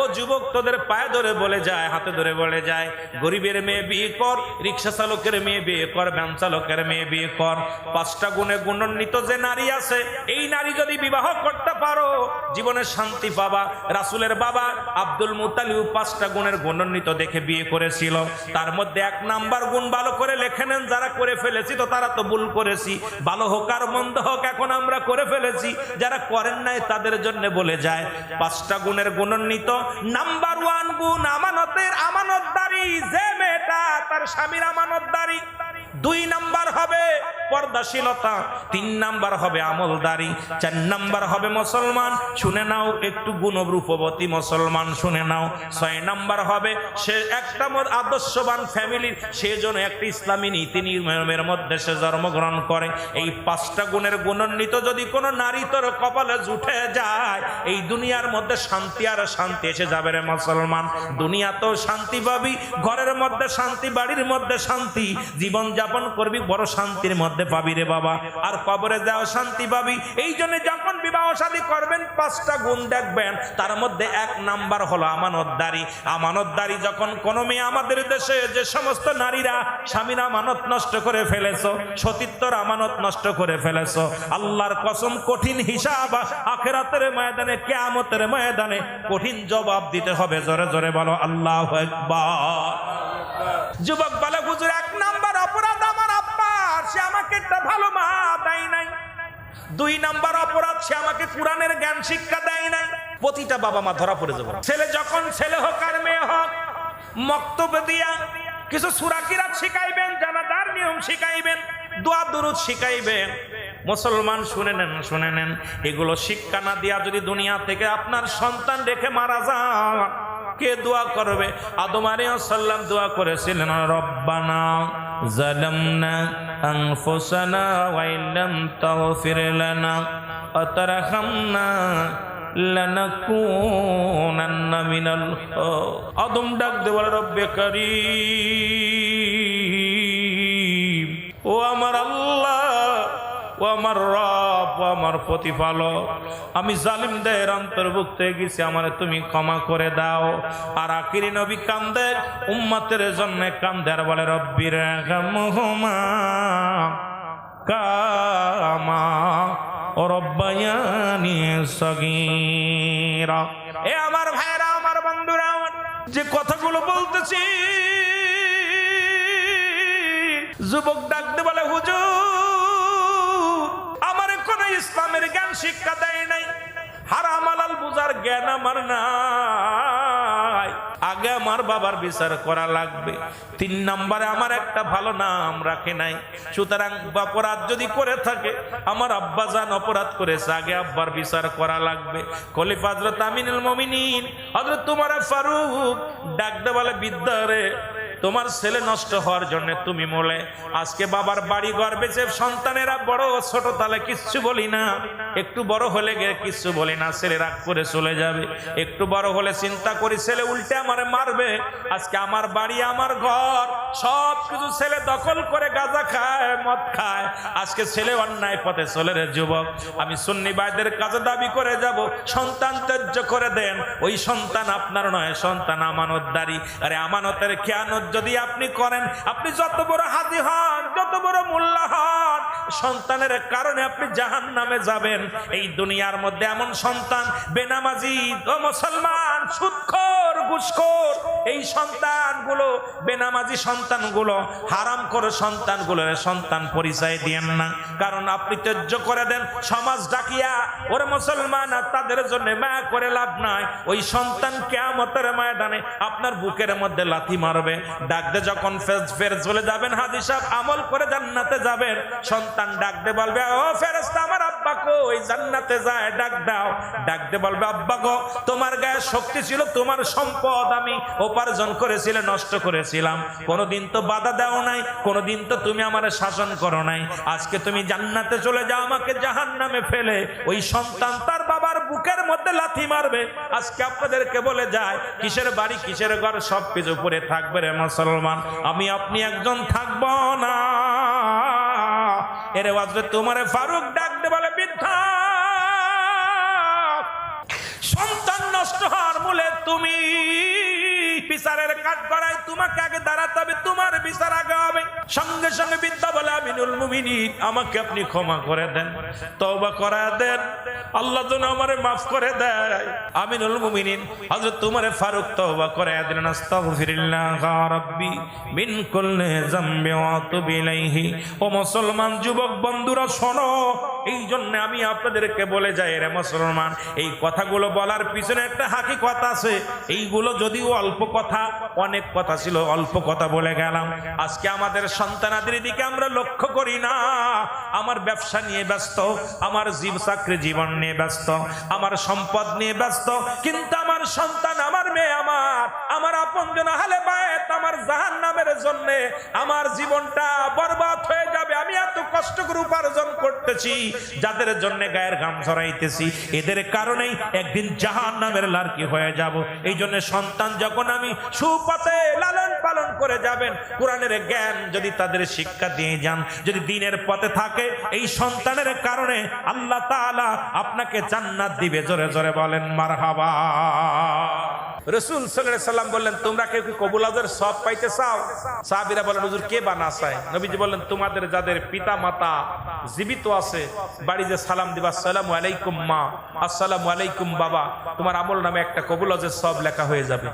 ও যুবক তোদের পায়ে ধরে বলে যায়, হাতে ধরে বলে যায়, গরিবের মেয়ে বিয়ে কর, রিক্সা চালকের মেয়ে বিয়ে কর, ভ্যান চালকের মেয়ে বিয়ে কর। পাঁচটা গুণে গুণান্বিত যে নারী আছে, এই নারী যদি বিবাহ করতে পারো, জীবনে শান্তি পাবা। রাসুলের বাবা আব্দুল মুতালিউ পাঁচটা গুণের গুণান্বিত দেখে বিয়ে করেছিল। তার মধ্যে এক নাম্বার গুণ ভালো করে লেখে নেন, যারা করে ফেলেছি তো তারা তো ভুল করেছি। ভালো হোক আর মন্দ হোক এখন আমরা করে ফেলেছি। যারা করেন নাই তাদের জন্য বলে যায়, পাঁচটা গুণের গুণান্বিত নাম্বার ওয়ান গুণ আমানতের আমানতদারি যে মেয়েটা তার স্বামীর আমানতদারি। দুই নাম্বার হবে পর্দাশীলতা, তিন নাম্বার হবে আমলদারি, চার নাম্বার হবে মুসলমান, শুনে নাও, একটু গুণরূপবতী মুসলমান শুনে নাও। ছয় নাম্বার হবে, সে একটা আদর্শবান ফ্যামিলির সেজন্য একটা ইসলামী নীতি নিয়মের মধ্যে সে জন্মগ্রহণ করে। এই পাঁচটা গুণের গুণান্বিত যদি কোনো নারী তোর কপালে জুটে যায়, এই দুনিয়ার মধ্যে শান্তি আর শান্তি এসে যাবে রে মুসলমান। দুনিয়াতেও শান্তি পাবি, ঘরের মধ্যে শান্তি, বাড়ির মধ্যে শান্তি জীবন যাপন করবি, বড় শান্তির মধ্যে পাবি রে বাবা। আর কবরে যাও, শান্তি পাবি। এই জন্য যখন বিবাহ শাদী করবেন, পাঁচটা গুণ দেখবেন। তার মধ্যে এক নাম্বার হলো আমানতদারি। আমানতদারি যখন কোনো মেয়ে আমাদের দেশে যে সমস্ত নারীরা স্বামীর আমানত নষ্ট করে ফেলেছো, সতীত্বর আমানত নষ্ট করে ফেলেছো, আল্লাহর কসম কঠিন হিসাব আখেরাতের ময়দানে, কেয়ামতের ময়দানে কঠিন জবাব দিতে হবে। জোরে জোরে বলো, আল্লাহ যুবক বলে একটা ভালো মা দেয় নাই। দুই নাম্বার অপরাধ, সে আমাকে কোরআনের জ্ঞান শিক্ষা দেয় নাই। প্রতিটা বাবা মা ধরা পড়ে যাবে। ছেলে যখন ছেলে হোক আর মেয়ে হোক মক্তব্য দিয়া কিছু সুরাকিরাত শিখাইবেন জানাদার নিয়ম শিখাইবেন, দোয়া দুরুদ শিখাইবেন। মুসলমান, শুনে নেন শুনে নেন, এগুলো শিক্ষা না দিয়া যদি দুনিয়া থেকে আপনার সন্তান রেখে মারা যান, কে দোয়া করবে? আদম আলাইহিসসালাম দোয়া করেছিলেন, রব্বানা জালামনা আনফুসানা ওয়া ইল্লাম তাগফির লানা ওয়া তারহামনা লানাকুনান্না মিনাল আদম ডাক দে, বলে রব্বে কারীম। ও আমার আল্লাহ আমার প্রতিপালক। আমি জালিমদের অন্তর্ভুক্ত হয়ে গেছি, আমার তুমি ক্ষমা করে দাও। আর আকিরি নবী কান্দে, উম্মতের জন্য কান্দে আর বলে রব্বির এ আমার ভাইরা, আমার বন্ধুরা, যে কথাগুলো বলতেছি, যুবক ডাকতে বলে, হুজুর ইসলামের জ্ঞান শিক্ষা দেয় নাই। হারাম আলাল বুঝার জ্ঞান আমার নাই। আগে আমার বাবার বিচার করা লাগবে। তিন নম্বরে আমার একটা ভালো নাম রাখে নাই। সুতরাং অপরাধ যদি করে থাকে, আমার আব্বা জান অপরাধ করেছে, আগে আব্বার বিচার করা লাগবে। খলিফা হজরত আমিনুল মমিনিন হজরত তোমার ফারুক ডাকতে বলে বিদ্যারে তোমার ছেলে নষ্ট হওয়ার জন্য তুমি বলে আজকে বাবার বাড়ি ঘর বেঁচে সন্তানেরা বড় ছোট, তাহলে কিচ্ছু বলি না। একটু বড় হলে গিয়ে কিচ্ছু বলি না, ছেলে রাগ করে চলে যাবে। একটু বড় হলে চিন্তা করি, ছেলে উল্টে আমারে মারবে। আজকে আমার বাড়ি, আমার ঘর, সব কিছু ছেলে দখল করে গাঁজা খায়, মদ খায়। আজকে ছেলে অন্যায় পথে চলে রে যুবক। আমি সুন্নি ভাইদের কাছে দাবি করে যাব। সন্তান ত্যায্য করে দেন। ওই সন্তান আপনার নয়, সন্তান আমানতদারি। আরে আমানতের খেয়ানত যদি আপনি করেন, আপনি যত বড় হাজি হন, যত বড় মোল্লা হন, সন্তানের কারণে আপনি জাহান নামে যাবেন। এই দুনিয়ার মধ্যে এমন সন্তান, বেনামাজি ও মুসলমান, সুৎখর, ঘুষখোর, এই সন্তানগুলো, বেনামাজি সন্তানগুলো, হারাম করে সন্তানগুলো সন্তান পরিচয় দিয়েন না। কারণ আপনি ত্যায্য করে দেন, সমাজ ডাকিয়া, ওরে মুসলমান, আর তাদের জন্য মায়া করে লাভ নাই। ওই সন্তান কেয়ামতের ময়দানে আপনার বুকের মধ্যে লাথি মারবে। ডাকতে যখন ফের ফের চলে যাবেন, হাজি সাহেব আমল করে জান্নাতে যাবেন। সন্তান ডাকতে বলবে, ও ফেরেস্তা আমার আব্বা কই? জান্নাতে যায়, ডাক দাও। ডাকতে বলবে, আব্বা গো, তোমার গায়ে শক্তি ছিল, তোমার সম্পদ আমি উপার্জন করেছিলে, নষ্ট করেছিলাম। কোনোদিন তো বাধা দাও নাই, কোনোদিন তো তুমি আমার শাসন করো নাই। আজকে তুমি জান্নাতে চলে যাও, আমাকে জাহান নামে ফেলে। ওই সন্তান তার বুকের মধ্যে লাথি মারবে। আজকে আপনাদেরকে বলে যায়, কিসের বাড়ি, কিসের ঘর, সব কিছু পরে থাকবে রে মুসলমান। আমি, আপনি একজন থাকব না। এরে বাজবে তোমারে ফারুক ডাকতে বলে, বৃদ্ধা, সন্তান নষ্ট হওয়ার মূলে তুমি বিচারের কাঠ করায় তোমাকে আগে দাঁড়াতে হবে, তোমার বিচার আগে হবে। সঙ্গে সঙ্গে বিদ্যা বলে, আমিনুল মুমিনিন, আমাকে আপনি ক্ষমা করে দেন, তওবা করা দেন, আল্লাহ যেন আমারে মাফ করে দেয়। আমিনুল মুমিনিন তোমারে ফারুক তওবা করে ও মুসলমান যুবক বন্ধুরা, শোনো, এই জন্য আমি আপনাদেরকে বলে যাই রে মুসলমান, এই কথাগুলো বলার পিছনে একটা হাকিকত আছে। এইগুলো যদিও অল্প কথা অনেক কথা ছিল, অল্প কথা বলে গেলাম। আজকে আমাদের সন্তানাদের দিকে আমরা লক্ষ্য করি না। আমার ব্যবসা নিয়ে ব্যস্ত, আমার জীব চাকরি জীবন নিয়ে ব্যস্ত, আমার সম্পদ নিয়ে ব্যস্ত, কিন্তু আমার সন্তান আমার মেয়ে আমার আমার আপন জন হালে বায়েত আমার জাহান নামের জন্য আমার জীবনটা বরবাদ হয়ে যাবে। আমি এত কষ্ট করে উপার্জন করতেছি, যাদের জন্য গায়ের ঘাম ঝরাইতেছি, এদের কারণেই একদিন জাহান নামের লার্কি হয়ে যাব। এই জন্য সন্তান যখন আমি সুপথে লালন পালন করে যাবেন, কোরআনের জ্ঞান যদি তাদের শিক্ষা দিয়ে যান, যদি দিনের পথে থাকে, এই সন্তানের কারণে আল্লাহ তাআলা আপনাকে জান্নাত দিবে। জোরে জোরে বলেন, মারহাবা। রসুল সাল্লাম বললেন, তোমরা কেউ কি সব পাইতে চাও? সাহাবীরা বলেন, হুজুর, কে বানা চায়? নবীজি বললেন, তোমাদের যাদের পিতা মাতা জীবিত আছে বাড়ি যে সালাম দিবা আলাইকুম মা আলাইকুম বাবা, তোমার আমল নামে একটা সব লেখা হয়ে যাবে।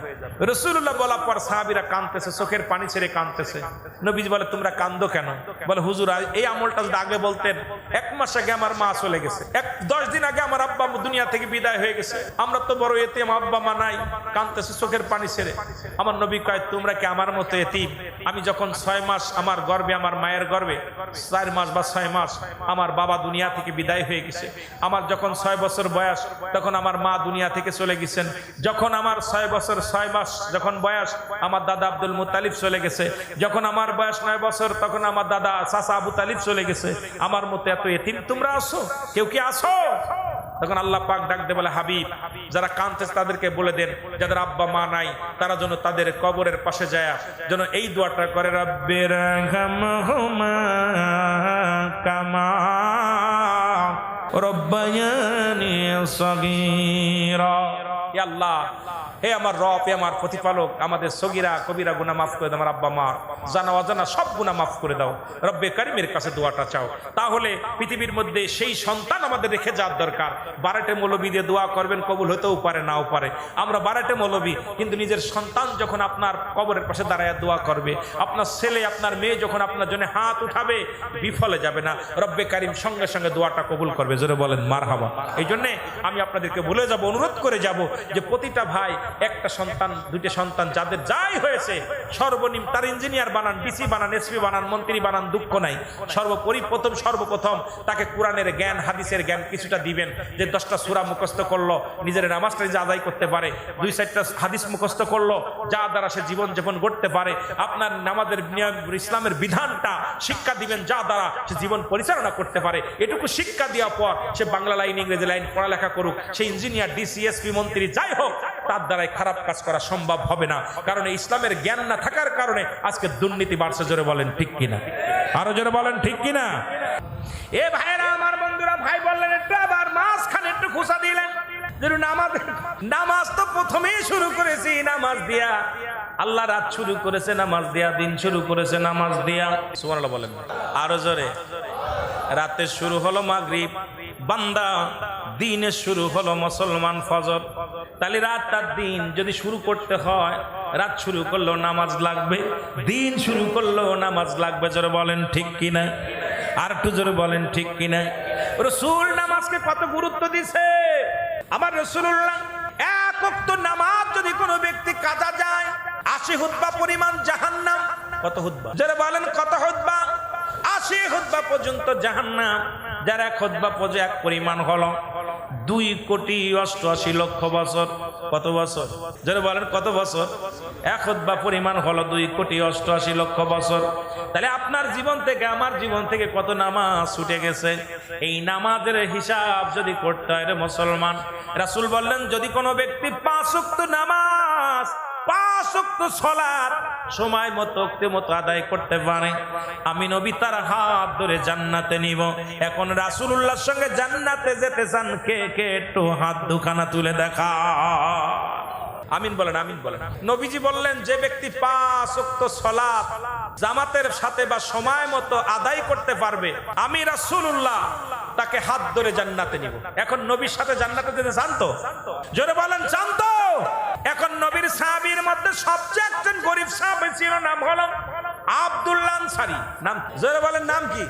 রসুল্লাহ বলার পর সাহাবীরা কাঁদতেছে, চোখের পানি ছেড়ে কাঁদতেছে। নবীজি বলে, তোমরা কান্দো কেন? বলে, হুজুর এই আমলটা যদি আগে বলতেন, এক মাস আগে আমার মা চলে গেছে, এক দশ দিন আগে আমার আব্বা দুনিয়া থেকে বিদায় হয়ে গেছে। আমরা তো বড় এতে আব্বা মা নাই কাঁদতেছে চোখের পানি ছেড়ে। আমার নবী কয়, তোমরা কি আমার মতো এতিম? আমি যখন ছয় মাস আমার গর্বে, আমার মায়ের গর্বে, চার মাস বা ছয় মাস আমার বাবা দুনিয়া থেকে বিদায় হয়ে গেছে। আমার যখন ছয় বছর বয়স, তখন আমার মা দুনিয়া থেকে চলে গেছেন। যখন আমার ছয় বছর ছয় মাস যখন বয়স, আমার দাদা আব্দুল মুতালিব চলে গেছে। যখন আমার বয়স নয় বছর, তখন আমার দাদা চাচা আবু তালিব চলে গেছে। আমার মতো এত এতিম তোমরা আসো কেউ কি আসো তখন আল্লাহ পাক ডাক দে বলে, হাবিব, যারা কানতেছে তাদেরকে বলে দেন, যাদের আব্বা মা নাই, তারা যেন তাদের কবরের পাশে যায়, যেন এই দোয়াটা করে, রব্বের কামা রব্বায়ানি সগীরা। আল্লাহ হে আমার রব আমার প্রতিপালক, আমাদের সগিরা, কবিরা, গুনাহ মাফ করে দাও, আমার আব্বা মা জানা অজানা সব গুনাহ মাফ করে দাও। রব্বে কারিমের কাছে দোয়াটা চাও। তাহলে পৃথিবীর মধ্যে সেই সন্তান আমাদের রেখে যাওয়ার দরকার। বারাটে মৌলবী দিয়ে দোয়া করবেন, কবুল হতেও পারে, নাও পারে। আমরা বারাটে মৌলবী, কিন্তু নিজের সন্তান যখন আপনার কবরের পাশে দাঁড়ায় দোয়া করবে, আপনার ছেলে, আপনার মেয়ে যখন আপনার জন্য হাত উঠাবে, বিফলে যাবে না। রব্বে কারিম সঙ্গে সঙ্গে দোয়াটা কবুল করবে। জোরে বলেন মার হাবা এই জন্যে আমি আপনাদেরকে বলে যাব, অনুরোধ করে যাব যে প্রতিটা ভাই একটা সন্তান, দুইটা সন্তান, যাদের যাই হয়েছে, সর্বনিম্ন তার ইঞ্জিনিয়ার বানান ডিসি বানান এসপি বানান, মন্ত্রী বানান, দুঃখ নাই। সর্বোপরি প্রথম সর্বপ্রথম তাকে কোরআনের জ্ঞান, হাদিসের জ্ঞান কিছুটা দিবেন যে দশটা সুরা মুখস্থ করল, নিজের নামাজটা নিজে আদায় করতে পারে, দুই চারটা হাদিস মুখস্থ করল, যা দ্বারা সে জীবন যাপন করতে পারে। আপনার নামাজের ইসলামের বিধানটা শিক্ষা দিবেন, যা দ্বারা সে জীবন পরিচালনা করতে পারে। এটুকু শিক্ষা দেওয়ার পর সে বাংলা লাইন, ইংরেজি লাইন পড়ালেখা করুক। সে ইঞ্জিনিয়ার ডিসিএসপি মন্ত্রী, যাই হোক তার দ্বারাই খারাপ কাজ করা সম্ভব হবে না। কারণ ইসলামের জ্ঞান না থাকার কারণে আজকে দুর্নীতি বাড়ছে, জোরে বলেন, ঠিক কিনা? আরও জোরে বলেন, ঠিক কিনা? এ ভাইরা আমার বন্ধুরা, ভাই বললেন, একটু আবার মাঝখানে একটু খুশা দিলেন। নামাজ তো প্রথমেই শুরু করেছি, নামাজ দিয়া। আল্লাহ রাত শুরু করেছে, নামাজ দিয়া, দিন শুরু করেছে, নামাজ দিয়া। বলেন। আরও জোরে। রাতে শুরু হলো মাগরিব। বান্দা দিনের শুরু হলো মুসলমান ফজর। তাহলে রাত তার দিন যদি শুরু করতে হয়, রাত শুরু করলেও নামাজ লাগবে, দিন শুরু করলেও নামাজ লাগবে, জোরে বলেন ঠিক কিনা? আর একটু জোরে বলেন ঠিক কিনা? রসুল নামাজকে কত গুরুত্ব দিছে? আমার রসুল্লাহ এক নামাজ যদি কোনো ব্যক্তি কাজা যায়, আশি হুদ্বা পরিমাণ জাহান্নাম। কত হুদ্বা? যারা বলেন কত হুদ্বা? আশি হুদ্বা পর্যন্ত জাহান্নাম। যারা এক খুদ্া পর্যন্ত এক পরিমাণ হলো। দুই কোটি অষ্টআশি লক্ষ বছর। কত বছর? যারা বলেন, কত বছর? এক বা পরিমাণ হলো দুই কোটি অষ্টআশি লক্ষ বছর। তাহলে আপনার জীবন থেকে, আমার জীবন থেকে কত নামাজ ছুটে গেছে? এই নামাজের হিসাব যদি করতে হয় মুসলমান, রাসুল বললেন, যদি কোনো ব্যক্তি পাঁচ নামাজ সলাৎ সময় মতো মতো আদায় করতে পারে। আমি নবী তার হাত ধরে জান্নাতে নিব। এখন সঙ্গে জান্নাতে যেতে চান, কে কে? একটু হাত দুখানা তুলে দেখা। আমিন বলেন আমিন বলেন। নবীজি বললেন, যে ব্যক্তি পাঁচ সালাত জামাতের সাথে বা সময় মতো আদায় করতে পারবে, আমি রাসূলুল্লাহ তাকে হাত ধরে জান্নাতে নিব। এখন নবীর সাথে জান্নাতে যেতে চান তো? জোরে বলেন, চান তো? এখন নবীর সাহাবির মধ্যে সবচেয়ে একজন গরিব সাহাবি ছিল, নাম হলো আব্দুল্লাহ আনসারী। নাম জোরে বলেন, নাম কি?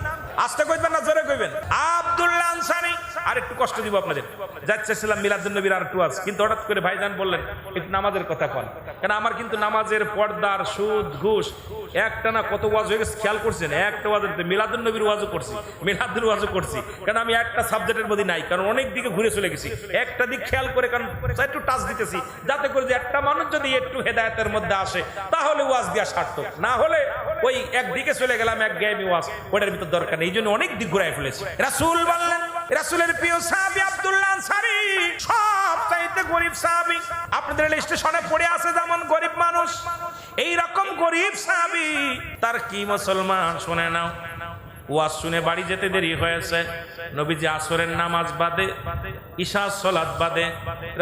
আস্তে কইবেন না, জোরে কইবেন? আব্দুল্লাহ আনসারী। আর একটু কষ্ট দিব আপনাদের। যাচ্ছিলাম মিলাদুন নবীর আর একটু আছে কিন্তু হঠাৎ করে ভাইজান বললেন, একটু নামাজের কথা কন। কারণ আমার কিন্তু নামাজের পর্দার সুদ, ঘুষ, একটা না কত ওয়াজ হয়ে গেছে, খেয়াল করছেন? একটা ওয়াজ মিলাদুন নবীর ওয়াজও করছি, মিলাদুল ওয়াজও করছি। কারণ আমি একটা সাবজেক্টের মধ্যে নাই, কারণ অনেক দিকে ঘুরে চলে গেছি। একটা দিক খেয়াল করে, কারণ একটু টাচ দিতেছি, যাতে করে যে একটা মানুষ যদি একটু হেদায়তের মধ্যে আসে, তাহলে ওয়াজ দেওয়া সার্থক। না হলে ওই একদিকে চলে গেলাম, এক গেমি ওয়াজ, ওটার ভিতর দরকার এই জন্য অনেক দিক ঘুরাই ফেলেছে। রাসূল বললেন, রাসূলের প্রিয় সাহাবী আব্দুল্লাহ আনসারী, সব চাইতে গরিব সাহাবী। আপনাদের স্টেশনে পড়ে আছে যেমন গরিব মানুষ। এই রকম গরিব সাহাবী, তার কি মুসলমান? শুনে নাও। ওয়াজ শুনে বাড়ি যেতে দেরি হয়েছে। নবীজি আসরের নামাজ বাদে ঈশা সলাদ বাদে,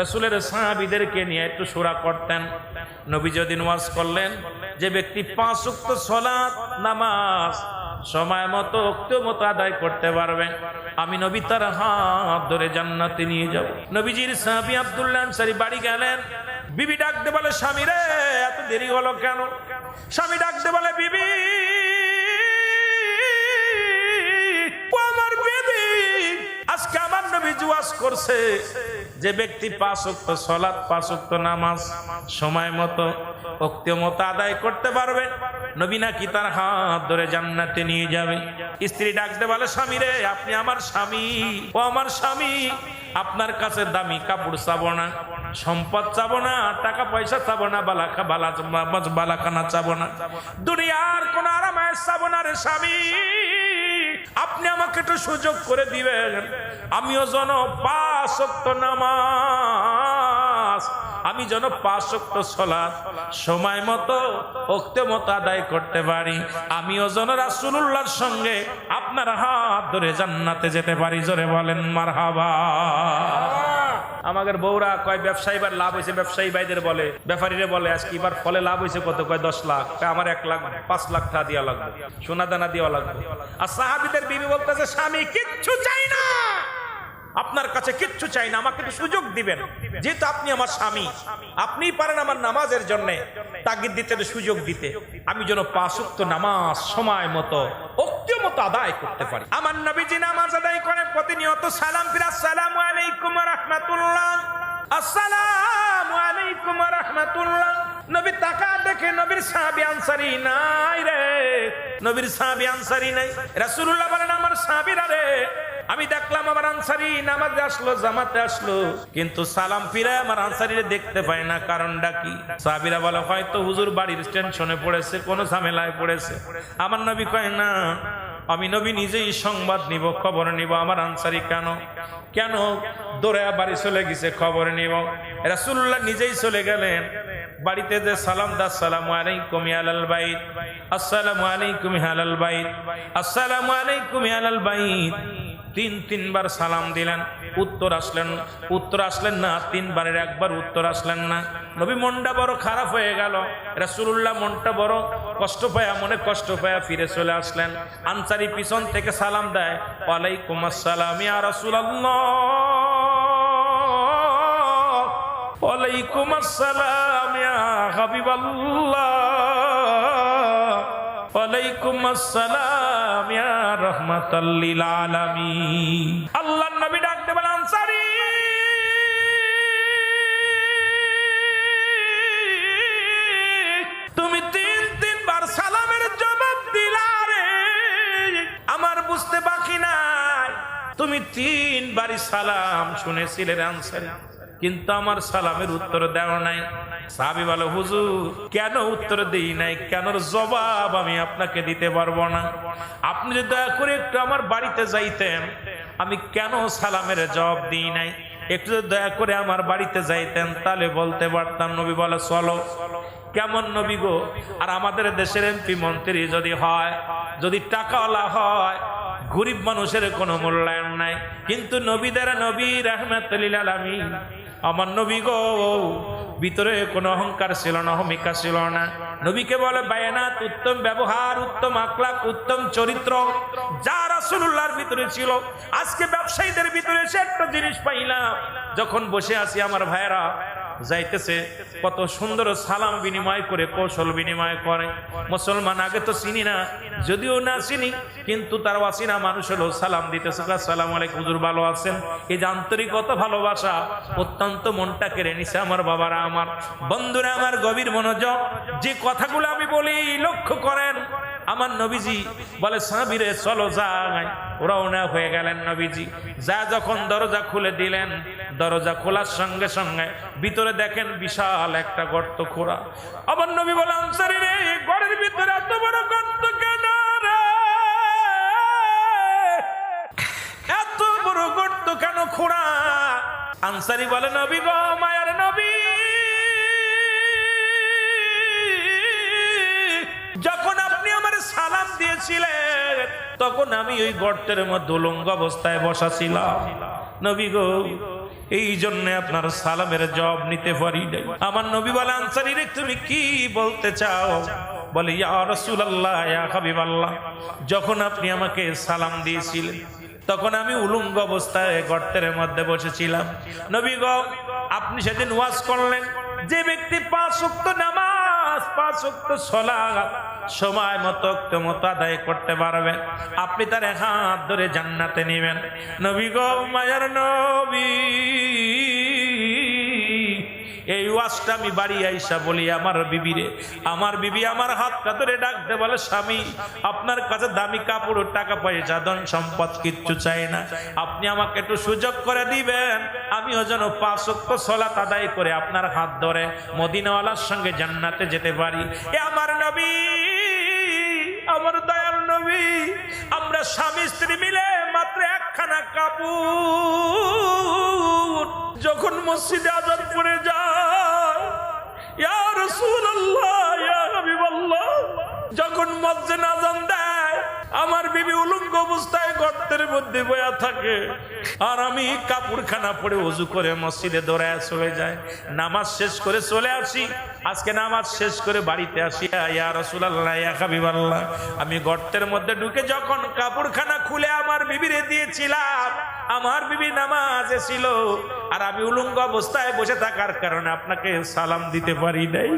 রসুলের সাহাবিদেরকে নিয়ে একটু সুরা করতেন নবী যেদিন ওয়াজ করলেন, যে ব্যক্তি পাঁচ উক্ত সলাদ নামাজ সময় মতো উক্ত মতো আদায় করতে পারবে। আমি নবী তার হাত ধরে জান্নাতে নিয়ে যাব। নবীজির সাহাবি আব্দুল্লাহ আনসারী বাড়ি গেলেন। বিবি ডাকতে বলে, স্বামী রে, এত দেরি হলো কেন? স্বামী ডাকতে বলে বিবি, আজকে আমার নবী জুয়াজ করছে। যে ব্যক্তি পাঁচ ওয়াক্ত সালাত পাঁচ ওয়াক্ত নামাজ সময় মতো উক্ত মতো আদায় করতে পারবে, নবী নাকি তার হাত ধরে জান্নাতে নিয়ে যাবে। স্ত্রী ডাকতে বলে, স্বামী রে, আপনি আমার স্বামী, ও আমার স্বামী, আপনার কাছে দামি কাপড় চাবো না, সম্পদ চাবো না, টাকা পয়সা চাবো না, বালাখা বালা বালাখানা চাবো না, দুনিয়ার কোন আরামায় চাবো না রে স্বামী। আপনি আমাকে একটু সুযোগ করে দিবেন। আমিও যেন পাশক্ত নামাজ, আমি যেন পাশক্ত সলা সময় মতো, ওক্তে মতো আদায় করতে পারি। আমিও যেন রাসূলুল্লাহর সঙ্গে আপনার হাত ধরে জান্নাতে যেতে পারি। জোরে বলেন, মারহাবা। আমাদের বউরা কয় ব্যবসায়ী বার লাভ হয়েছে ব্যবসায়ী ভাইদের বলে, ব্যাপারীরা বলে, আজকে এবার ফলে লাভ হয়েছে কত? কয়, দশ লাখ। আমার এক লাখ, পাঁচ লাখ টাকা দেওয়া লাগবে। সোনা দানা দেওয়া লাগবে। আর সাহাবিদের বিবি বলতেছে, স্বামী, কিচ্ছু চাই না। আপনার কাছে কিচ্ছু চাই না, আমাকে একটু সুযোগ দিবেন। যেহেতু আপনি আমার স্বামী আপনি পারেন আমার নামাজের জন্য তাগিদ দিতে, সুযোগ দিতে। আমি যেন পাঁচ নামাজ সময় মতো অক্ত মতো আদায় করতে পারি। আমার নবীজি নামাজ আদায় করে, প্রতিনিয়ত সালাম ফিরা সালাম আলাইকুম রহমাতুল্লাহ। আসসালামু আলাইকুম রহমাতুল্লাহ। নবী তাকা দেখে নবীর সাহাবি আনসারি নাই রে। নবীর সাহাবি আনসারি নাই। রাসূলুল্লাহ বলেন, আমার সাহাবীরা রে আমি দেখলাম আমার আনসারি নামাজে আসলো, জামাতে আসলো, কিন্তু সালাম ফিরে আমার আনসারিরে দেখতে পাই না, কারণটা কি? সাহাবীরা বলে, হয়তো হুজুর বাড়ির টেনশনে পড়েছে, কোনো ঝামেলায় পড়েছে। আমার নবী কয়, না, আমি নবী নিজেই সংবাদ নিব, খবর নিব, আমার আনসারি কেন? কেন দৌড়ে বাড়ি চলে গেছে, খবর নিব? রাসুল্লাহ নিজেই চলে গেলেন। বাড়িতে যে সালাম দা সালামু আলাইকুম আলাল বাইত। আসসালামু আলাইকুম আলাল বাইত। আসসালামু আলাইকুম আলাল বাইত। তিন, তিনবার সালাম দিলেন, উত্তর আসলেন উত্তর আসলেন না, তিনবারের একবার উত্তর আসলেন না। নবী মনটা বড় খারাপ হয়ে গেল। রাসূলুল্লাহ মনটা বড় কষ্ট পায়া, মনে কষ্ট পায়া ফিরে চলে আসলেন। আনসারি পিছন থেকে সালাম দেয়, ওয়ালাইকুম আসসালাম, ইয়া রাসূলুল্লাহ। ওয়ালাইকুম আসসালাম, ইয়া হাবিবাল্লাহ। ওয়ালাইকুম আসসালাম, ইয়া রাহমাতাল লিল আলামিন। আল্লাহর নবী ডাকতে বলেন আনসারী। তুমি তিন তিনবার সালামের জবাব দিলা রে। আমার বুঝতে বাকি নাই। তুমি তিনবারই সালাম শুনেছিলে আনসারী। কিন্তু আমার সালামের উত্তর দেওয়া নাই। সাহাবি বলো, হুজুর, কেন উত্তর দিই নাই? কেন জবাব আমি আপনাকে দিতে পারব না? আপনি যদি দয়া করে একটু আমার বাড়িতে যাইতেন, আমি কেন সালামের জবাব দিই নাই? একটু যদি দয়া করে আমার বাড়িতে যাইতেন, তাহলে বলতে পারতাম। নবী বলে, চলো। কেমন নবী গো? আর আমাদের দেশের এমপি মন্ত্রী যদি হয়, যদি টাকাওয়ালা হয়, গরিব মানুষের কোনো মূল্যায়ন নাই। কিন্তু নবীদের নবী রহমতুল্লিল আলমী আমার নবী গো, ভিতরে কোনো অহংকার ছিল না, অহমিকা ছিল না। নবীকে বলে, বায়নাত উত্তম ব্যবহার, উত্তম আকলাক উত্তম চরিত্র। যা রাসুল্লাহর ভিতরে ছিল, আজকে ব্যবসায়ীদের ভিতরে সে একটা জিনিস পাইলাম। যখন বসে আছি আমার ভাইয়েরা যাইতেছে, কত সুন্দর সালাম বিনিময় করে, কৌশল বিনিময় করে। মুসলমান আগে তো চিনি না, যদিও না চিনি, কিন্তু তার অচিনা মানুষ হলো সালাম দিতেছে। সালাম আলাইকুম, হুজুর ভালো আছেন? এই যে আন্তরিকতা ভালোবাসা, অত্যন্ত মনটা কেড়ে নিছে আমার বাবারা আমার। বন্ধুরা আমার গভীর মনোযোগ, যে কথাগুলো আমি বলি, লক্ষ্য করেন, আমার নবীজি বলে সাবিরে চলো যাই রওনা হয়ে গেলেন নবীজি। যা যখন দরজা খুলে দিলেন দরজা খোলার সঙ্গে সঙ্গে ভিতরে দেখেন বিশাল একটা গর্ত খোঁড়া। আবার নবী বলে আনসারি রে গড়ের ভিতরে এত বড় গর্ত কেন এত বড় গর্ত কেন খোঁড়া? আনসারি বলে, নবী গো, মায়ের নবী, যখন আপনি আমার সালাম দিয়েছিলেন, তখন আমি ওই গর্তের মধ্যে উলঙ্গ অবস্থায় বসা ছিলাম। নবী গো এই জন্য আপনার সালামের জব নিতে পারি নাই। আমার নবী বলে, আনসারি রে, তুমি কি বলতে চাও? বলে, ইয়া ইয়া যখন আপনি আমাকে সালাম দিয়েছিলেন, তখন আমি উলুঙ্গ অবস্থায় গর্তের মধ্যে বসেছিলাম। নবী গো, আপনি সেদিন ওয়াজ করলেন, যে ব্যক্তি পাঁচ উক্ত নামাজ, পাঁচ উক্ত সলাৎ সময় মতো অক্ত মতো আদায় করতে পারবেন। আপনি তার হাত ধরে জান্নাতে নেবেন। নবী গো নবী, এই ওয়াজটা আমি বাড়ি আইসা বলি, আমার বিবিরে। আমার বিবি আমার হাতটা ধরে ডাকতে বলে, স্বামী, আপনার কাছে দামি কাপড় টাকা পয়সা, ধন সম্পদ কিচ্ছু চাই না। আপনি আমাকে একটু সুযোগ করে দিবেন। আমিও যেন পাঁচক্য সলাত আদায় করে আপনার হাত ধরে মদিনাওয়ালার সঙ্গে জান্নাতে যেতে পারি। এ আমার নবী! আমার দয়াল নবী। আমরা স্বামী স্ত্রী মিলে মাত্র একখানা কাপড়। যখন মসজিদে আজাদ করে যা ইয়া রাসূলুল্লাহ, ইয়া যখন মসজিদে আজান দেয়, আমার বিবি উলঙ্গ অবস্থায় গর্তের মধ্যে বয়া থাকে। আর আমি কাপড়খানা পরে উজু করে মসজিদে দৌড়ায় চলে যায় নামাজ শেষ করে চলে আসি। আজকে নামাজ শেষ করে বাড়িতে আসি। ইয়া রাসূলুল্লাহ, ইয়া হাবিবাল্লাহ। আমি গর্তের মধ্যে ঢুকে যখন কাপড়খানা খুলে আমার বিবিরে দিয়েছিলাম আমার বিবি নামাজে ছিল আর আমি উলঙ্গ অবস্থায় বসে থাকার কারণে আপনাকে সালাম দিতে পারি নাই।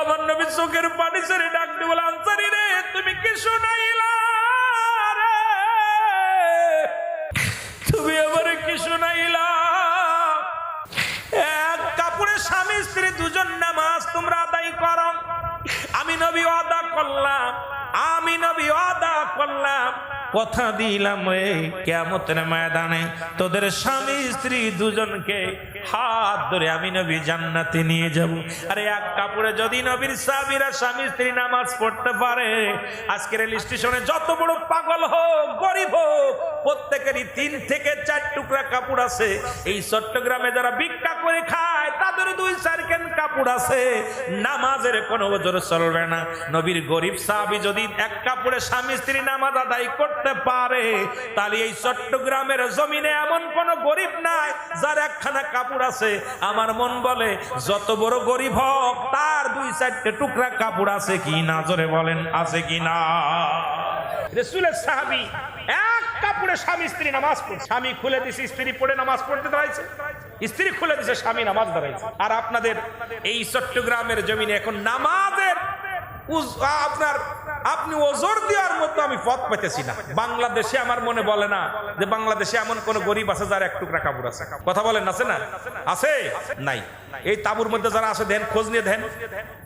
আমার নবী চোখের পানি ছেড়ে ডাকতে বলে, আনসারি রে, তুমি কি শোনাইলা তুমি আমারে কি শোনাইলা? এক কাপড়ে স্বামী স্ত্রী দুজন নামাজ তোমরা আদায় করো। আমি নবী আদা করলাম আমি নবী আদা করলাম, কথা দিলাম রে কেমতের ময়দানে। তোদের স্বামী, স্ত্রী দুজনকে হাত ধরে আমি নবী জান্নাতে নিয়ে যাব। আরে এক কাপড়ে যদি নবীর সাবিরা স্বামী, স্ত্রী নামাজ পড়তে পারে, আজকের রেল স্টেশনে যত বড় পাগল হোক, গরিব হোক, প্রত্যেকেরই তিন থেকে চার টুকরা কাপড় আছে। এই চট্টগ্রামে যারা ভিক্ষা করে খায়, তাদের দুই চার কেন কাপড় আছে। নামাজের কোনো ওজোর চলবে না। নবীর গরিব সাহাবি যদি এক কাপড়ে স্বামী স্ত্রী নামাজ আদায় করতে পারে। তাহলে এই চট্টগ্রামের জমিনে এমন কোন গরিব নাই, যার একখানা কাপড় আছে। আমার মন বলে, যত বড় গরিব হোক, তার দুই চারটে টুকরা কাপড় আছে কি না? জোরে বলেন, আছে কি না? সাহাবি এক কাপড়ে স্বামী স্ত্রী নামাজ পড়ছে স্বামী খুলে দিছে, স্ত্রী পড়ে নামাজ পড়তে দাঁড়াইছে। স্ত্রী খুলে দিছে, স্বামী নামাজ দাঁড়াইছে। আর আপনাদের এই চট্টগ্রামের জমিনে এখন নামাজের আপনার, আপনি ওজোর দেওয়ার মতো আমি পথ পেতেছি না। বাংলাদেশে আমার মনে বলে না যে বাংলাদেশে এমন কোন গরিব আছে যার এক টুকরা কাপড় আছে। কথা বলেন, আছে না? আছে? নাই। এই তাবুর মধ্যে যারা আছে, দেন, খোঁজ নিয়ে দেন।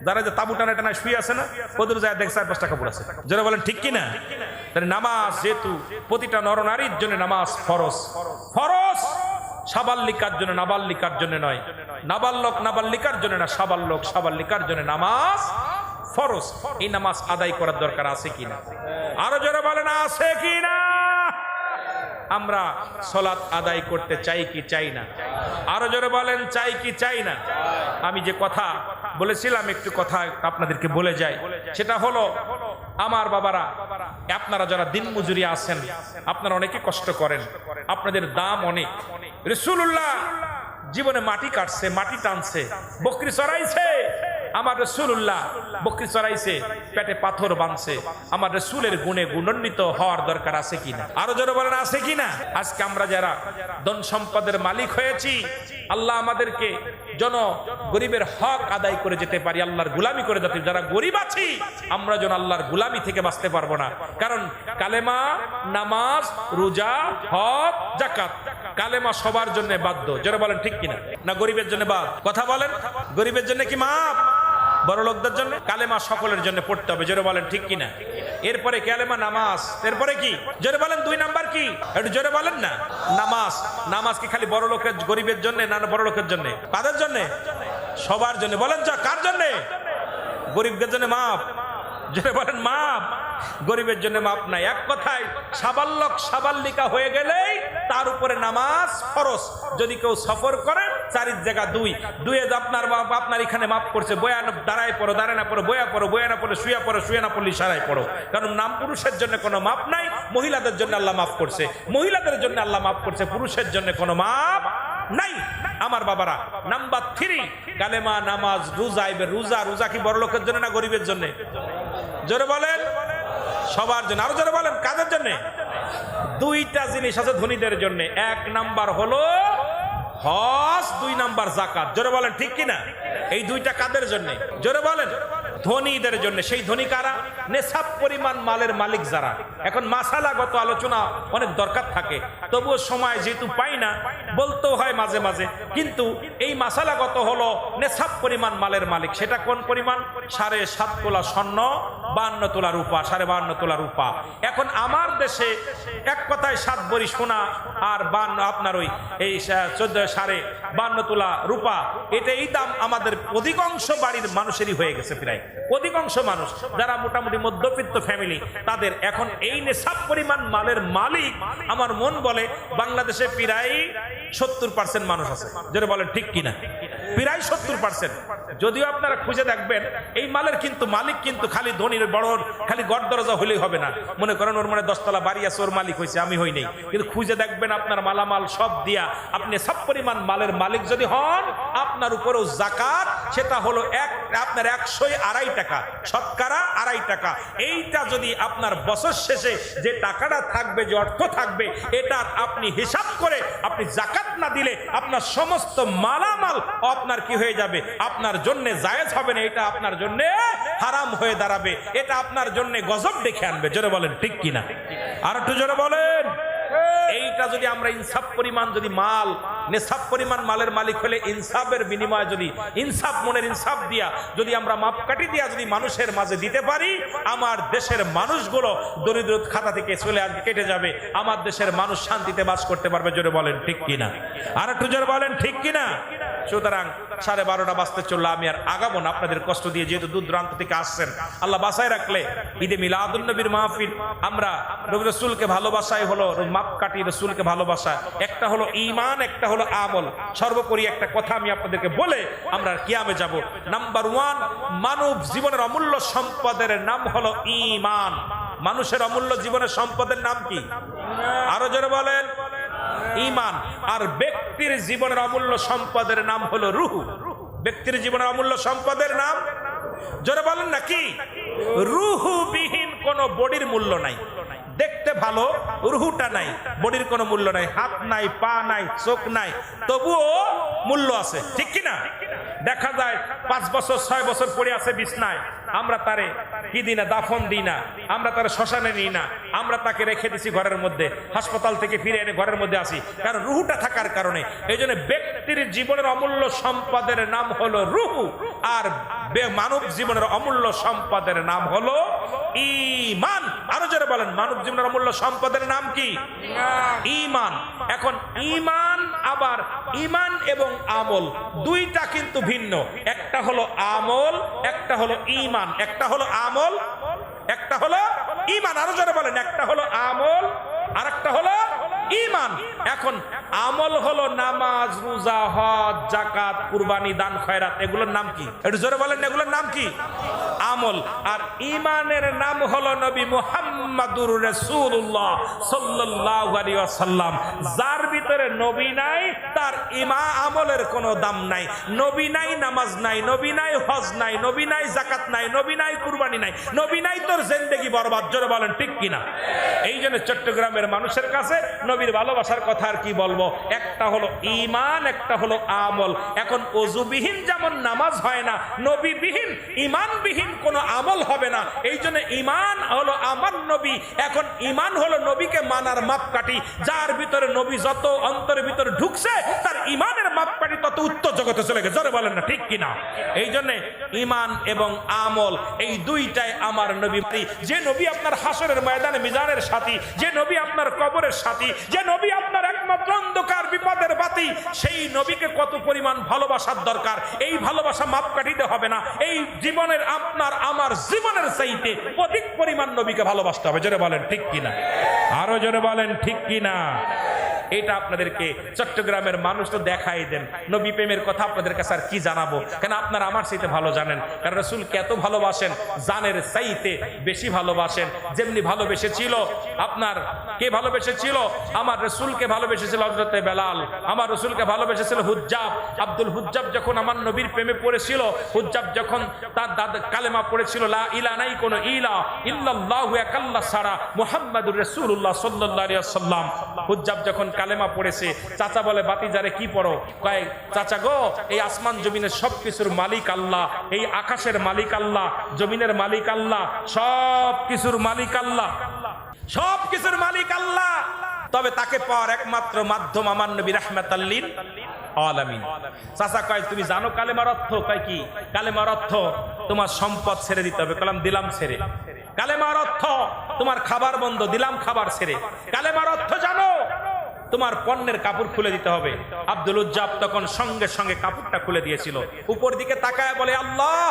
যারা যে তাবু টানা টানা শুয়ে আছে না যায় দেখ চার পাঁচটা কাপড় আছে। যারা বলেন, ঠিক কি না তাহলে নামাজ যেহেতু প্রতিটা নরনারীর জন্য নামাজ ফরজ। ফরজ সাবাল্লিকার জন্য, নাবাল্লিকার জন্য নয়। নাবাল্যক নাবাল্লিকার জন্য না সাবাল্যক সাবাল্লিকার জন্য নামাজ ফরজ। এই নামাজ আদায় করার দরকার আছে কিনা? আরও যারা বলেন, আছে কিনা? আমরা সলাৎ আদায় করতে চাই কি চাই না? আরও জোরে বলেন, চাই কি চাই না? আমি যে কথা বলেছিলাম, একটু কথা আপনাদেরকে বলে যাই। সেটা হলো, আমার বাবারা, আপনারা যারা দিন মজুরি আছেন, আপনারা অনেকে কষ্ট করেন। আপনাদের দাম অনেক। রসুল্লাহ জীবনে মাটি কাটছে, মাটি টানছে, বকরি চড়াইছে। আমার রসুল্লাহ বকরি চড়াইছে, পেটে পাথর বাঁধছে। আমার রসুলের গুণে গুণান্বিত হওয়ার দরকার আছে কিনা? আরও যারা বলেন, আছে কিনা? আজকে আমরা যারা ধন সম্পদের মালিক হয়েছি, আল্লাহ আমাদেরকে জন গরিবের হক আদায় করে যেতে পারি, আল্লাহর গুলামি করে যেতে যারা গরিব আছি, আমরা যেন আল্লাহর গুলামি থেকে বাঁচতে পারব না। কারণ কালেমা, নামাজ, রোজা হক জাকাত কালেমা সবার জন্য বাধ্য। যারা বলেন, ঠিক কিনা? না গরিবের জন্য বাদ? কথা বলেন, গরিবের জন্য কি মাপ বড় লোকদের জন্য কালেমা সকলের জন্য পড়তে হবে, জোরে বলেন ঠিক কিনা? এরপরে কালেমা নামাজ, এরপরে কি? জোরে বলেন দুই নাম্বার কি? একটু জোরে বলেন না। নামাজ নামাজ কি খালি বড় লোকের, গরিবের জন্য না বড় লোকের জন্য? কাদের জন্য? সবার জন্য। বলেন যা, কার জন্য? গরিবদের জন্য মাপ জোরে বলেন, মাপ। গরিবের জন্য মাপ নাই। এক কথায় সাবাল্যক সাবাল্লিকা হয়ে গেলেই তার উপরে নামাজ ফরস যদি কেউ সফর করেন চারির জায়গা দুই। দুয়ে আপনার বাপ, আপনার এখানে মাপ করছে, বয়া দাঁড়ায় পড়ো, দাঁড়ায় না পড়ো, বয়া পড়ো, বয়া না পড়ো, শুয়ে পড়ো, শুয়ে না পড়লে ইশারায় পড়ো। কারণ নাম পুরুষের জন্য কোনো মাপ নাই, মহিলাদের জন্য আল্লাহ মাফ করছে। মহিলাদের জন্য আল্লাহ মাফ করছে, পুরুষের জন্য কোনো মাপ নাই। আমার বাবারা, নাম্বার থ্রি, কালেমা, নামাজ, রোজা, এবার রোজা রোজা কি বড় লোকের জন্য না গরিবের জন্য? জোরে বলেন। সবার জন্য। আরও জোরে বলেন, কাদের জন্য? দুইটা জিনিস আছে ধনীদের জন্য। এক নাম্বার হলো হস দুই নাম্বার জাকাত জোরে বলেন, ঠিক কিনা? এই দুইটা কাদের জন্য? জোরে বলেন। ধনীদের জন্য। সেই ধনী কারা? নেশাব পরিমাণ মালের মালিক যারা। এখন মাসালাগত আলোচনা অনেক দরকার থাকে। তবুও সময় যেহেতু পাই না, বলতেও হয় মাঝে মাঝে। কিন্তু এই মাসালাগত হলো নেশাব পরিমাণ মালের মালিক। সেটা কোন পরিমাণ? সাড়ে সাত তোলা স্বর্ণ, বান্ন তোলা রূপা, সাড়ে বান্ন তোলা রূপা। এখন আমার দেশে এক কথায় সাত বড়ি সোনা আর বান্ন, আপনার ওই এই চোদ্দ সাড়ে বান্ন তোলা রূপা এটা এই দাম আমাদের অধিকাংশ বাড়ির মানুষেরই হয়ে গেছে প্রায়। অধিকাংশ মানুষ, যারা মোটামুটি মধ্যবিত্ত ফ্যামিলি তাদের এখন এই নেশাব পরিমাণ মালের মালিক। আমার মন বলে, বাংলাদেশে প্রায় সত্তর পার্সেন্ট মানুষ আছে। যেটা বলেন, ঠিক কিনা? প্রায় সত্তর পার্সেন্ট যদিও আপনারা খুঁজে দেখবেন, এই মালের কিন্তু মালিক কিন্তু খালি ধনীর বড়, খালি গড় দরজা হলেই হবে না। মনে করেন ওর মানে দশতলা বাড়ি আছে, ওর মালিক হয়েছে, আমি হই নাই। কিন্তু খুঁজে দেখবেন আপনার মালামাল সব দিয়া আপনি সব পরিমাণ মালের মালিক যদি হন, আপনার উপরেও জাকাত, সেটা হলো এক, আপনার একশোই আড়াই টাকা, শতকরা আড়াই টাকা। এইটা যদি আপনার বছর শেষে যে টাকাটা থাকবে, যে অর্থ থাকবে, এটা আপনি হিসাব করে আপনি জাকাত না দিলে আপনার সমস্ত মালামাল আপনার কি হয়ে যাবে? আপনার জন্য জায়েজ হবে না, এটা আপনার জন্য হারাম হয়ে দাঁড়াবে। এটা আপনার জন্য গজব ডেকে আনবে। জোরে বলেন, ঠিক কিনা? আর একটু জোরে বলেন। এইটা যদি আমরা ইনসাফ পরিমাণ, যদি মাল, নেশাব পরিমাণ মালের মালিক হলে ইনসাফের বিনিময়ে যদি ইনসাফ মনের ইনসাফ দিয়া, যদি আমরা মাপকাঠি দিয়া যদি মানুষের মাঝে দিতে পারি, আমার দেশের মানুষগুলো দরিদ্র খাতা থেকে চলে আসবে কেটে যাবে। আমার দেশের মানুষ শান্তিতে বাস করতে পারবে, জোরে বলেন, ঠিক কিনা? আর একটু জোরে বলেন, ঠিক কিনা? সুতরাং সাড়ে বারোটা বাজতে চলল, আমি আর আগাবো না। আপনাদের কষ্ট দিয়ে যেহেতু দূর দূরান্ত থেকে আসছেন। আল্লাহ বাসায় রাখলে ঈদে মিলাদুন্নবীর মাহফিল। আমরা রবি রসুলকে ভালোবাসাই হলো মাপ কাটি রসুলকে ভালোবাসা। একটা হলো ইমান একটা হলো আমল। সর্বোপরি একটা কথা আমি আপনাদেরকে বলে আমরা কিয়ামে যাব। নাম্বার ওয়ান, মানব জীবনের অমূল্য সম্পদের নাম হলো ইমান মানুষের অমূল্য জীবনের সম্পদের নাম কি? আরও জোরে বলেন। ইমান আর ব্যক্তির জীবনের অমূল্য সম্পদের নাম হলো রুহু। ব্যক্তির জীবনের অমূল্য সম্পদের নাম? জোরে বলেন না কি? রুহুবিহীন কোনো বডির মূল্য নাই। দেখতে ভালো, রুহুটা নাই। বডির কোনো মূল্য নাই। হাত নাই, পা নাই, চোখ নাই। তবুও মূল্য আছে। ঠিক কি না দেখা যায় পাঁচ বছর, ছয় বছর পড়ে আছে বিছনায়। আমরা তারে কি দিই না, দাফন দিই না, আমরা তারে শ্মশানে নিই না, আমরা তাকে রেখে দিছি ঘরের মধ্যে, হাসপাতাল থেকে ফিরে এনে ঘরের মধ্যে আসি। কারণ রুহুটা থাকার কারণে এই জন্য ব্যক্তির জীবনের অমূল্য সম্পদের নাম হলো রুহু, আর মানব জীবনের অমূল্য সম্পদের নাম হলো ইমান আরও যারা বলেন, মানব জীবনের অমূল্য সম্পদের নাম কি? ইমান এখন ইমান আবার ইমান এবং আমল, দুইটা কিন্তু ভিন্ন। একটা হলো আমল, একটা হলো ইমান একটা হলো আমল একটা হলো ইমান। আরও যারা বলেন একটা হলো আমল আর একটা হলো ইমান এখন আমল হলো নামাজ, রোজা, হজ জাকাত কুরবানি, দান, খয়রাত। এগুলোর নাম কি? একটু জোরে বলেন, এগুলোর নাম কি? আমল। আর ইমানের নাম হলো নবী মুহাম্মাদুর রাসূলুল্লাহ সাল্লাল্লাহু আলাইহি ওয়াসাল্লাম। যার ভিতরে নবী নাই, তার ইমা আমলের কোনো দাম নাই। নবী নাই নামাজ নাই, নবী নাই হজ নাই, নবী নাই জাকাত নাই, নবী নাই কুরবানি নাই, নবী নাই তোর জিন্দেগি বরবাদ। জোরে বলেন, ঠিক কিনা? এই জন্য চট্টগ্রামের মানুষের কাছে নবীর ভালোবাসার কথা আর কি বলব? একটা হলো ইমান একটা হলো আমল। এখন অজুবিহীন যেমন নামাজ হয় না, নবীবিহীন ইমানবিহীন কোনো আমল হবে না। এই জন্য ইমান হলো আমার নবী। এখন ইমান হলো নবীকে মানার মাপকাঠি। যার ভিতরে নবী যত অন্তরের ভিতরে ঢুকছে, তার ইমানের মাপকাঠি তত উত্তর জগতে চলে গেছে। জোরে বলেন না, ঠিক কিনা এই জন্য ইমান এবং আমল, এই দুইটাই আমার নবী। যে নবী আপনার হাসরের ময়দানে মিজানের সাথী, যে নবী আপনার কবরের সাথী, যে নবী আপনার একমাত্র অন্ধকার বিপদের বাতি, সেই নবীকে কত পরিমাণ ভালোবাসার দরকার? এই ভালোবাসা মাপ কাটিতে হবে না। এই জীবনের আপনার, আমার জীবনের চাইতে অধিক পরিমাণ নবীকে ভালোবাসতে হবে। জোরে বলেন, ঠিক কিনা? আরও জোরে বলেন, ঠিক কিনা? এটা আপনাদেরকে চট্টগ্রামের মানুষ তো দেখাই দেন। নবী প্রেমের কথা আপনাদের কাছে আর কি জানাব? কেন আপনারা আমার চাইতে ভালো জানেন? কারণ রসুলকে এত ভালোবাসেন, জানের চাইতে বেশি ভালোবাসেন। যেমনি ভালোবেসেছিল, আপনার কে ভালোবেসেছিল? আমার রসুলকে ভালোবেসেছিল হজরতে বেলাল। আমার রসুলকে ভালোবেসেছিল হুজ্জাব। আব্দুল হুজ্জাব যখন আমার নবীর প্রেমে পড়েছিল, হুজ্জাব যখন তার দাদা কালেমা পড়েছিল, লা ইলা নাই কোনো ইলা ইল্লাল্লাহু একাল্লাহ ছাড়া মুহাম্মাদুর রাসূলুল্লাহ সাল্লাল্লাহু আলাইহি ওয়াসাল্লাম। হুজ্জাব যখন কালেমা পড়েছে। চাচা বলে, বাতিজারে কি পড়ো? কয়, চাচা গো, এই আসমান জমিনের সব কিছুর মালিক আল্লাহ, এই আকাশের মালিক আল্লাহ, জমিনের মালিক আল্লাহ সব কিছুর মালিক আল্লাহ সব কিছুর মালিক আল্লাহ। তবে তাকে পাওয়ার একমাত্র মাধ্যম আমার নবী রাহমাতাল্লিন কালেমার অর্থ, তোমার খাবার বন্ধ, দিলাম খাবার ছেড়ে। কালেমার অর্থ জানো? তোমার পণ্যের কাপড় খুলে দিতে হবে। আব্দুল উজ্জাব তখন সঙ্গে সঙ্গে কাপড়টা খুলে দিয়েছিল। উপর দিকে তাকায় বলে, আল্লাহ,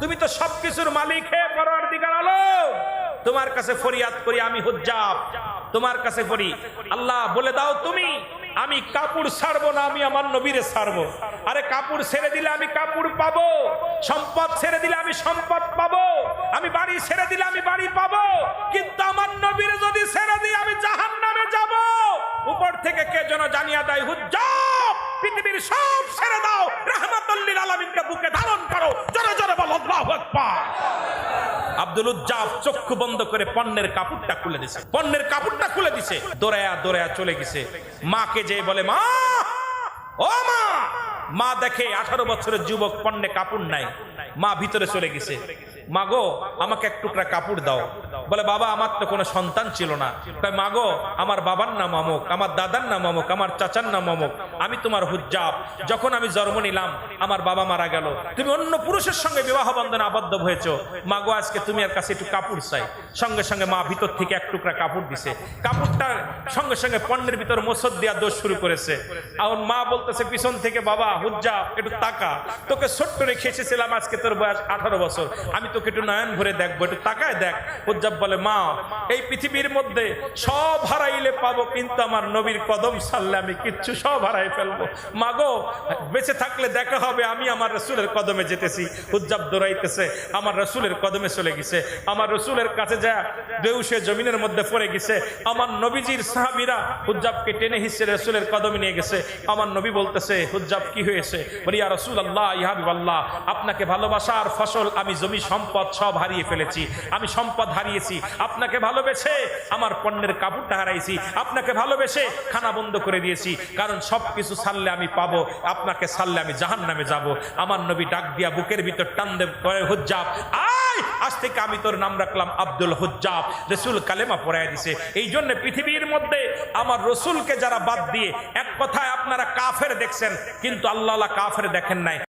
তুমি তো সবকিছুর মালিক, হে পরার দিকার আলো। তোমার কাছে ফরিয়াদ করি আমি হুজ্জাব। তোমার কাছে করি। আল্লাহ, বলে দাও তুমি আমি কাপড় ছাড়বো না, আমি আমার নবীরে ছাড়বো আরে কাপড় ছেড়ে দিলে আমি কাপড় পাবো। সম্পদ ছেড়ে দিলে আমি সম্পদ পাবো। আমি বাড়ি ছেড়ে দিলে আমি বাড়ি পাবো। কিন্তু আমার নবীরে যদি ছেড়ে দিই আমি জাহান নামে যাব, উপর থেকে কে যেন জানিয়া দেয় হুজ্জাব পৃথিবীর সব ছেড়ে দাও। রহমাতুল্লিল আলামিনকে বুকে ধারণ করো। জোরে জোরে বলো আব্দুল উজ্জাব চক্ষু বন্ধ করে পণ্যের কাপড়টা খুলে দিছে। পণ্যের কাপড়টা খুলে দিছে। দৌড়ায়া দৌড়ায়া চলে গেছে। মাকে যে বলে, মা, ও মা! মা দেখে আঠারো বছরের যুবক পণ্যে কাপড় নাই। মা ভিতরে চলে গেছে। মা গো আমাকে এক টুকরা কাপড় দাও। বলে, বাবা, আমার তো কোনো সন্তান ছিল না। তাই মা গো আমার বাবার নাম অমুক, আমার দাদার নাম অমুক, আমার চাচার নাম অমুক, আমি তোমার হুজ্জাব। যখন আমি জন্ম নিলাম, আমার বাবা মারা গেল। তুমি অন্য পুরুষের সঙ্গে বিবাহ বন্ধনে আবদ্ধ হয়েছ। মা গো আজকে তুমি আর কাছে একটু কাপড় চাই। সঙ্গে সঙ্গে মা ভিতর থেকে এক টুকরা কাপড় দিছে। কাপড়টা সঙ্গে সঙ্গে পণ্যের ভিতর মোসদ দেওয়া দোষ শুরু করেছে। এখন মা বলতেছে, পিছন থেকে বাবা হুজ্জা একটু তাকা। তোকে ছোট্ট রেখে এসেছিলাম আজকে তোর বয়স আঠারো বছর। আমি তোকে একটু নয়ন ভরে দেখব একটু তাকায় দেখ। হুজ্জাব বলে, মা, এই পৃথিবীর মধ্যে সব হারাইলে পাবো, কিন্তু আমার নবীর কদম সারলে আমি কিচ্ছু সব হারাই ফেলব। মা গো, বেঁচে থাকলে দেখা হবে, আমি আমার রসুলের কদমে যেতেছি। হুজ্জাব দৌড়াইতেছে, আমার রসুলের কদমে চলে গেছে। আমার রসুলের কাছে যা বেউসে জমিনের মধ্যে পড়ে গেছে, আমার নবীজির সাহাবিরা হুজ্জাবকে টেনে হিসেবে রসুলের কদমে নিয়ে গেছে। আমার নবী বলতেছে হুজ্জাব কি হয়েছে? বলি, ইয়া রসুল আল্লাহ ইহাবিব আল্লাহ আপনাকে ভালোবাসার ফসল আমি জমি সম্পদ সব হারিয়ে ফেলেছি। আমি সম্পদ হারিয়েছি। আপনাকে ভালোবেসে আমার পণ্যের কাপড়টা হারাইছি। আপনাকে ভালোবেসে খানা বন্ধ করে দিয়েছি। কারণ সব কিছু ছাড়লে আমি পাবো। আপনাকে ছাড়লে আমি জাহান নামে যাব। আমার নবী ডাক দিয়া বুকের ভিতর টান দেব হুজ্জাব আজ থেকে আমি তোর নাম রাখলাম আব্দুল হুজ্জাব। রসুল কালেমা পড়ায় দিছে। এই জন্য পৃথিবীর মধ্যে আমার রসুলকে যারা বাদ দিয়ে এক কথায় আপনারা কাফের দেখছেন, কিন্তু আল্লাহ কাফের দেখেন নাই।